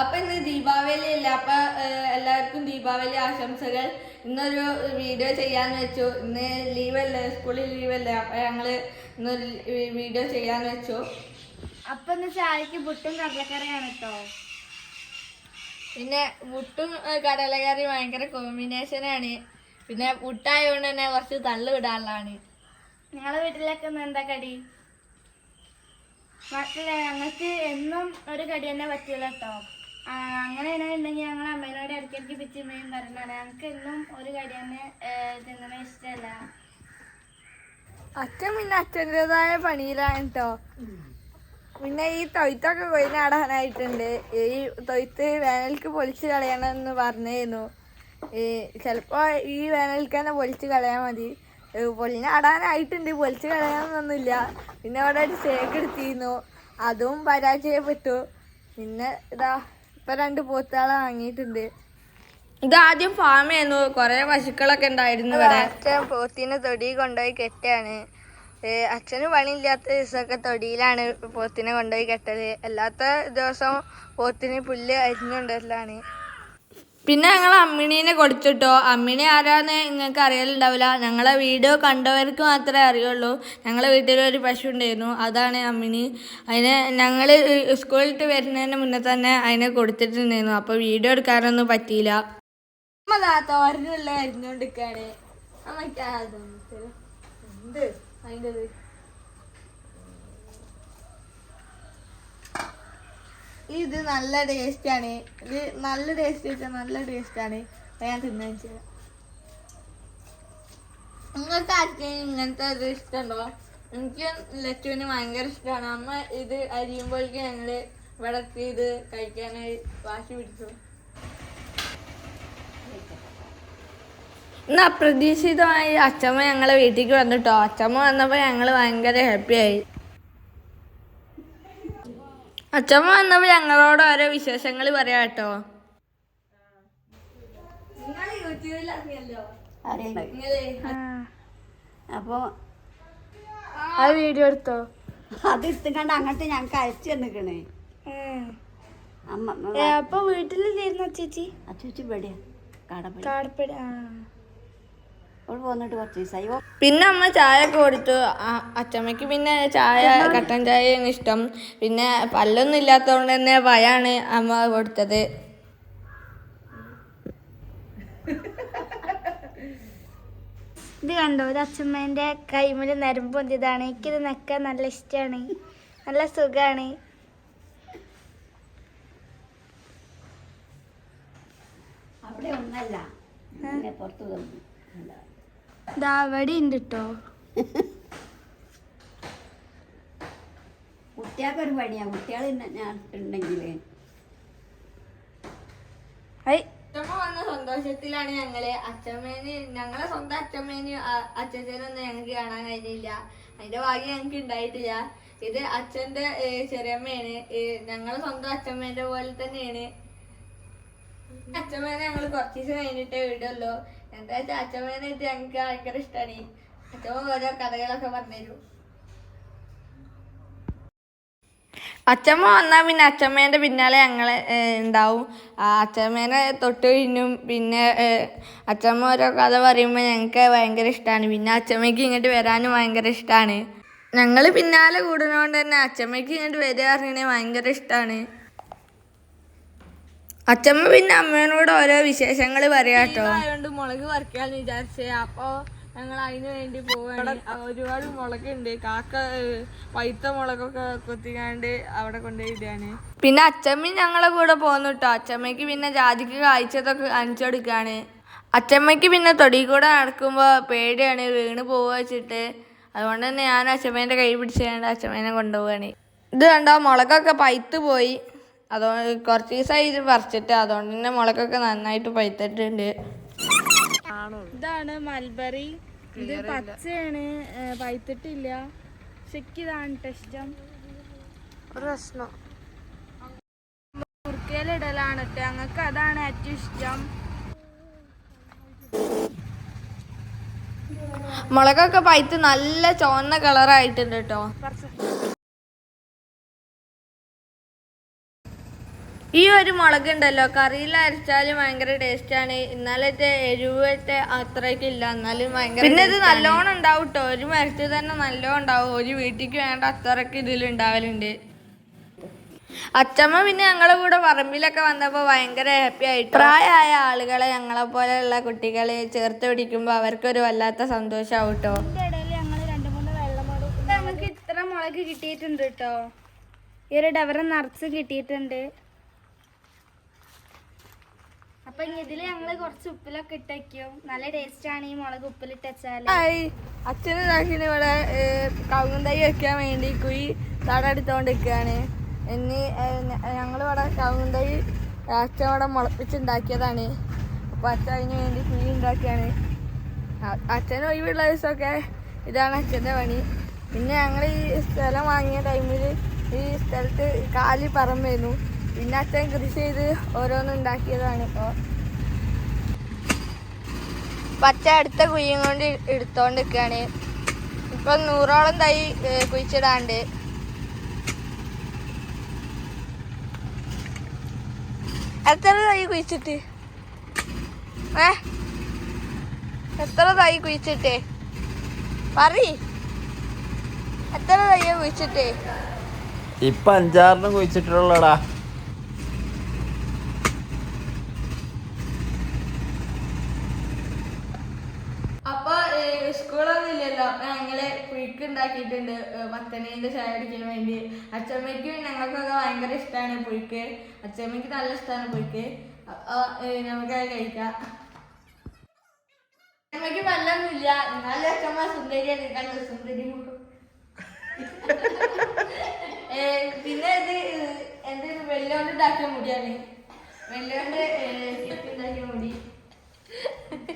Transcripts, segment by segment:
അപ്പൊ ഇന്ന് ദീപാവലി അല്ല? അപ്പൊ എല്ലാവർക്കും ദീപാവലി ആശംസകൾ. ഇന്നൊരു വീഡിയോ ചെയ്യാന്ന് വെച്ചു. ഇന്ന് ലീവല്ലേ? സ്കൂളിൽ ലീവല്ലേ? അപ്പൊ ഞങ്ങൾ ഇന്നൊരു വീഡിയോ ചെയ്യാന്ന് വെച്ചു. അപ്പൊ ഇന്ന് ചായക്ക് പുട്ടും കടലക്കറിയാണ് കേട്ടോ പിന്നെ പുട്ടും കടലക്കറി ഭയങ്കര കോമ്പിനേഷനാണ് പിന്നെ പുട്ടായതുകൊണ്ട് തന്നെ കുറച്ച് തള്ളു വിടാനുള്ളതാണ് നിങ്ങളെ വീട്ടിലൊക്കെ എന്താ കടി? മക്കളെ ഞങ്ങൾക്ക് എന്നും ഒരു കടി തന്നെ പറ്റില്ല കേട്ടോ അങ്ങനെയാണെന്നുണ്ടെങ്കിൽ ഞങ്ങൾ അമ്മേനോട് ഇടയ്ക്കിടയ്ക്ക് പിച്ചിമ്മയും പറഞ്ഞാണ് ഞങ്ങൾക്ക് എന്നും ഒരു കടി തന്നെ തിന്നണ ഇഷ്ടമല്ല. അച്ഛൻ പിന്നെ അച്ഛന്റെതായ പണിയിലാണ് കേട്ടോ പിന്നെ ഈ തൊയ്ത്തൊക്കെ കൊയിനാടാനായിട്ടുണ്ട് ഈ തൊയ്ത്ത് വേനൽക്ക് പൊളിച്ച് കളയണമെന്ന് പറഞ്ഞിരുന്നു. ഈ ചിലപ്പോൾ ഈ വേനൽക്ക് തന്നെ പൊളിച്ച് കളയാൻ മതി. പൊളി പൊളിഞ്ഞാടാനായിട്ടുണ്ട് പൊളിച്ച് കളയാനൊന്നുമില്ല പിന്നെ അവിടെ ഒരു ഷേക്ക് എടുത്തിരുന്നു. അതും പരാജയപ്പെട്ടു. പിന്നെ ഇതാ ഇപ്പം രണ്ട് പോത്താളെ വാങ്ങിയിട്ടുണ്ട്. ഇത് ആദ്യം ഫാമായിരുന്നു കുറെ പശുക്കളൊക്കെ ഉണ്ടായിരുന്നു ഇവിടെ. അച്ഛൻ പോത്തിനെ തൊടി കൊണ്ടുപോയി കെട്ടാണ്. അച്ഛന് പണിയില്ലാത്ത ദിവസമൊക്കെ തൊടിയിലാണ് പോത്തിനെ കൊണ്ടുപോയി കെട്ടൽ. അല്ലാത്ത ദിവസം പോത്തിന് പുല്ല് അരിഞ്ഞുകൊണ്ടല്ലാണ് പിന്നെ ഞങ്ങൾ അമ്മിണീനെ കൊടുത്തിട്ടോ. അമ്മിണി ആരാന്ന് നിങ്ങൾക്ക് അറിയലുണ്ടാവില്ല. ഞങ്ങളെ വീഡിയോ കണ്ടവർക്ക് മാത്രമേ അറിയുള്ളൂ. ഞങ്ങളെ വീട്ടിലൊരു പശു ഉണ്ടായിരുന്നു. അതാണ് അമ്മിണി. അതിനെ ഞങ്ങൾ സ്കൂളിട്ട് വരുന്നതിന് മുന്നേ തന്നെ അതിനെ കൊടുത്തിട്ടുണ്ടായിരുന്നു. അപ്പോൾ വീഡിയോ എടുക്കാനൊന്നും പറ്റിയില്ല. അമ്മ തോരനുള്ള അരിഞ്ഞോണ്ടിരിക്കാണ്. എന്ത്? അതിന്റെ ഇത് നല്ല ടേസ്റ്റ് ആണ്. ഇത് നല്ല ടേസ്റ്റ് വെച്ചാൽ നല്ല ടേസ്റ്റ് ആണ്. ഞാൻ തിന്നാൻ ചെയ്യാം നിങ്ങൾക്ക് ആർക്കെങ്കിലും ഇങ്ങനത്തെ ഇത് ഇഷ്ടമുണ്ടോ? എനിക്ക് ലച്ചുവിന് ഭയങ്കര ഇഷ്ടമാണ്. അമ്മ ഇത് അരിയുമ്പോഴേക്കും ഞങ്ങൾ ഇവിടെ ഇത് കഴിക്കാനായി വാശി പിടിച്ചു. ഇന്ന് അപ്രതീക്ഷിതമായി അച്ചമ്മ ഞങ്ങളെ വീട്ടിലേക്ക് വന്നിട്ടോ. അച്ചമ്മ വന്നപ്പോൾ ഞങ്ങൾ ഭയങ്കര ഹാപ്പിയായി അച്ചമ്മ വന്നപ്പോൾ ഞങ്ങളോട് ഓരോ വിശേഷങ്ങൾ പറയാം കേട്ടോ. അപ്പൊ ആ വീഡിയോ എടുത്തോ? അത് എടുത്തുകൊണ്ട് അങ്ങോട്ട് ഞങ്ങൾക്ക് അയച്ചു തന്നിക്കണേ. അമ്മ അപ്പൊ വീട്ടിലിരുന്ന ചേച്ചി അച്ചേച്ചി പേടിയാ കടപ്പ കാടപ്പടി ആ അവൾ പോന്നിട്ട് കുറച്ച് ദിവസമായി ഓ പിന്നെ അമ്മ ചായ ഒക്കെ കൊടുത്തു അച്ചമ്മയ്ക്ക് പിന്നെ ചായ കട്ടൻ ചായയാണ് ഇഷ്ടം. പിന്നെ പല്ലൊന്നും ഇല്ലാത്തതുകൊണ്ട് തന്നെ വയാണ് അമ്മ കൊടുത്തത്. ഇത് കണ്ടോ? ഇത് അച്ഛമ്മേന്റെ കൈമിൽ നരമ്പ് പൊന്തിയതാണ്. എനിക്കിത് നെക്കാൻ നല്ല ഇഷ്ടമാണ് നല്ല സുഖമാണ് അവിടെ ഒന്നല്ല. പുറത്ത് അവിടെ ഉണ്ട് കേട്ടോ കുട്ടികൾക്കൊരു പണിയാ. കുട്ടികൾ ഉണ്ടെങ്കിൽ വന്ന സന്തോഷത്തിലാണ് ഞങ്ങൾ. അച്ഛമ്മേന് ഞങ്ങളെ സ്വന്തം അച്ഛമ്മേന് അച്ഛനൊന്നും ഞങ്ങൾക്ക് കാണാൻ കഴിഞ്ഞില്ല. അതിന്റെ ഭാഗ്യം ഞങ്ങൾക്ക് ഉണ്ടായിട്ടില്ല. ഇത് അച്ഛന്റെ ചെറിയമ്മയാണ്. ഞങ്ങളെ സ്വന്തം അച്ഛമ്മേന്റെ പോലെ തന്നെയാണ്. അച്ഛമ്മേനെ ഞങ്ങൾ കുറച്ച് ദിവസം കഴിഞ്ഞിട്ടേ വിടുള്ളൂ. എന്താ വെച്ചാൽ ഞങ്ങൾക്ക് ഭയങ്കര ഇഷ്ടമാണ് അച്ഛമ്മ ഓരോ കഥകളൊക്കെ പറഞ്ഞുതരും. അച്ചമ്മ വന്നാൽ പിന്നെ അച്ഛമ്മേന്റെ പിന്നാലെ ഞങ്ങളെ ഉണ്ടാവും ആ അച്ചമ്മേനെ തൊട്ട് കഴിഞ്ഞും പിന്നെ അച്ഛമ്മ ഓരോ കഥ പറയുമ്പോൾ ഞങ്ങൾക്ക് ഭയങ്കര ഇഷ്ടമാണ് പിന്നെ അച്ഛമ്മയ്ക്ക് ഇങ്ങോട്ട് വരാനും ഭയങ്കര ഇഷ്ടമാണ് ഞങ്ങൾ പിന്നാലെ കൂടുന്നതുകൊണ്ട് തന്നെ അച്ഛമ്മയ്ക്ക് ഇങ്ങോട്ട് വരിക പറഞ്ഞാൽ ഭയങ്കര ഇഷ്ടമാണ് അച്ചമ്മ പിന്നെ അമ്മേനോട് ഓരോ വിശേഷങ്ങൾ പറയാട്ടോ മുളക് പറിക്കാന്ന് വിചാരിച്ചേ. അപ്പൊ ഞങ്ങൾ അതിന് വേണ്ടി പോവാണ്. ഒരുപാട് മുളകുണ്ട്. കാക്ക പൈത്ത മുളകൊക്കെ കൊത്തിക്കാണ്ട് അവിടെ കൊണ്ടുപോയിട്ടാണ് പിന്നെ അച്ചമ്മ ഞങ്ങളെ കൂടെ പോകുന്നു കേട്ടോ അച്ചമ്മയ്ക്ക് പിന്നെ ജാതിക്ക് കായ്ച്ചതൊക്കെ കാണിച്ചു കൊടുക്കാണ്. അച്ചമ്മയ്ക്ക് പിന്നെ തൊടി കൂടെ നടക്കുമ്പോൾ പേടിയാണ്. വീണ് പോവുക വെച്ചിട്ട്. അതുകൊണ്ട് തന്നെ ഞാൻ അച്ചമ്മേന്റെ കൈ പിടിച്ചുകൊണ്ട് അച്ചമ്മേനെ കൊണ്ടുപോവാണ്. ഇത് കണ്ടോ? മുളകൊക്കെ പൈത്ത് പോയി. അതോ കുറച്ച് ദിവസമായി ഇത് പറിച്ചിട്ട് അതുകൊണ്ട് തന്നെ മുളകൊക്കെ നന്നായിട്ട് പൈത്തിട്ടുണ്ട് ഇതാണ് മൽബറി. ഇത് പച്ചയാണ്. പൈത്തിട്ടില്ല പഴുത്തിട്ടില്ല. ശരിക്കും ഇതാണ് ഇഷ്ടം. പ്രശ്നം. മുറുക്കയിലിടലാണ് ഞങ്ങൾക്ക് അതാണ് ഏറ്റവും ഇഷ്ടം. മുളകൊക്കെ പൈത്ത് നല്ല ചുവന്ന കളറായിട്ടുണ്ട് കേട്ടോ ഈ ഒരു മുളക് ഉണ്ടല്ലോ കറിയിൽ അരച്ചാലും ഭയങ്കര ടേസ്റ്റ് ആണ്. ഇന്നാലത്തെ എരിവത്തെ അത്രയ്ക്ക് ഇല്ല എന്നാലും ഭയങ്കര പിന്നെ ഇത് നല്ലോണം ഉണ്ടാവും കേട്ടോ ഒരു മരത്തിൽ തന്നെ നല്ലോണം ഉണ്ടാവും. ഒരു വീട്ടിക്ക് വേണ്ട അത്രയ്ക്ക് ഇതിൽ ഉണ്ടാവലുണ്ട്. അച്ചമ്മ പിന്നെ ഞങ്ങളെ കൂടെ പറമ്പിലൊക്കെ വന്നപ്പോൾ ഭയങ്കര ഹാപ്പി ആയിട്ട്. പ്രായമായ ആളുകളെ ഞങ്ങളെ പോലെയുള്ള കുട്ടികളെ ചേർത്ത് പിടിക്കുമ്പോൾ അവർക്കൊരു വല്ലാത്ത സന്തോഷമാവും കേട്ടോ ഇതിന്റെ ഇടയിൽ ഞങ്ങൾ രണ്ട് മൂന്ന് വെള്ളമോട് നമുക്ക് ഇത്ര മുളക് കിട്ടിയിട്ടുണ്ട് കേട്ടോ ഈ ഒരു ഡവറ നിറച്ച് കിട്ടിയിട്ടുണ്ട്. അപ്പൊ ഇതിൽ ഞങ്ങൾ കുറച്ച് ഉപ്പിലൊക്കെ ഇട്ടേക്കും നല്ല ടേസ്റ്റ് ആണ് ഈ മുളക് ഉപ്പിലിട്ട് വെച്ചാൽ. ഹായ്. അച്ഛനും രാഹിനും ഇവിടെ വെക്കാൻ വേണ്ടി കുഴി തടെടുത്തോണ്ട് നിൽക്കുകയാണ് ഇനി ഞങ്ങളിവിടെ കവുങ്ങും തൈ അച്ഛൻ ഇവിടെ മുളപ്പിച്ചുണ്ടാക്കിയതാണ്. അപ്പോൾ അച്ഛൻ അതിന് വേണ്ടി കുഴി ഉണ്ടാക്കിയാണ്. അച്ഛൻ ഒഴിവുള്ള ദിവസമൊക്കെ ഇതാണ് അച്ഛന്റെ പണി. പിന്നെ ഞങ്ങൾ ഈ സ്ഥലം വാങ്ങിയ ടൈമിൽ ഈ സ്ഥലത്ത് കാലി പറമ്പായിരുന്നു പിന്നെ അച്ഛൻ കൃഷി ചെയ്ത് ഓരോന്നും ഉണ്ടാക്കിയതാണ് ഇപ്പോൾ പച്ച അടുത്ത കുഴിയും കൊണ്ട് എടുത്തോണ്ട് നിൽക്കുകയാണ് ഇപ്പൊ നൂറോളം തൈ കുഴിച്ചിടാണ്ട്. എത്ര തൈ കുഴിച്ചിട്ട്? ഏ? എത്ര തൈ കുഴിച്ചിട്ടേ? പറ എത്ര തയ്യ കുഴിച്ചിട്ടേ? ഇപ്പൊ അഞ്ചാറിനും കുഴിച്ചിട്ടുള്ളടാ അപ്പൊ ഇല്ലല്ലോ അപ്പൊ ഞങ്ങൾ പുഴുക്ക് ഉണ്ടാക്കിയിട്ടുണ്ട്. പത്തനേന്റെ ചായ അടിക്കാൻ വേണ്ടി. അച്ചമ്മയ്ക്ക് ഞങ്ങൾക്കൊക്കെ ഭയങ്കര ഇഷ്ടമാണ് പുഴുക്ക്. അച്ചമ്മയ്ക്ക് നല്ല ഇഷ്ടമാണ് പുഴുക്ക്. നമുക്കത് കഴിക്കാം. അച്ചമ്മയ്ക്ക് വെള്ളമൊന്നുമില്ല എന്നാലും അച്ചമ്മ സുന്ദരിയാണ്. കണ്ട? സുന്ദരി പിന്നെ ഇത് എന്റെ വെല്ലോണ്ട് ഉണ്ടാക്കിയ മുടിയാണ്. വെല്ലോണ്ട് ഉണ്ടാക്കിയ മുടി.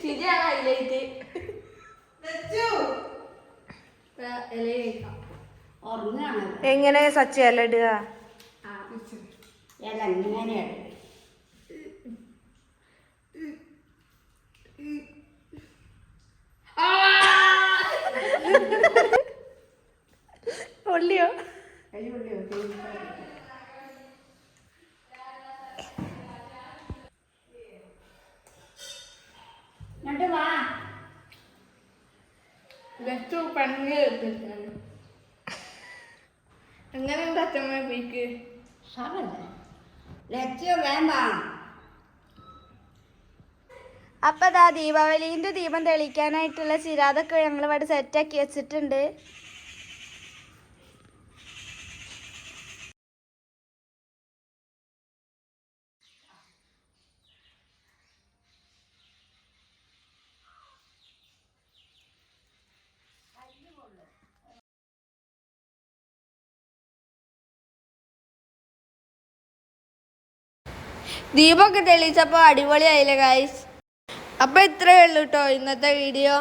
ശരിയാണ് ഹൈലൈറ്റ് ഇല കഴിക്കാം ഉറങ്ങാണ് എങ്ങനെ സച്ചു ഇല ഇടുക? ഇല ഇങ്ങനെയാണ് ലച്ചു എങ്ങനെ ഉണ്ട് അച്ഛമ്മ പീക്ക് സാറല്ലേ ലക്ഷ്യം വേണ്ട? അപ്പൊ ദാ ദീപാവലിന്റെ ദീപം തെളിക്കാനായിട്ടുള്ള ചിരാതൊക്കെ ഞങ്ങൾ ഇവിടെ സെറ്റാക്കി വെച്ചിട്ടുണ്ട്. ദീപമൊക്കെ തെളിയിച്ചപ്പോൾ അടിപൊളിയായില്ലേ ഗായ്സ് അപ്പോൾ ഇത്രയേ ഉള്ളൂ കേട്ടോ ഇന്നത്തെ വീഡിയോ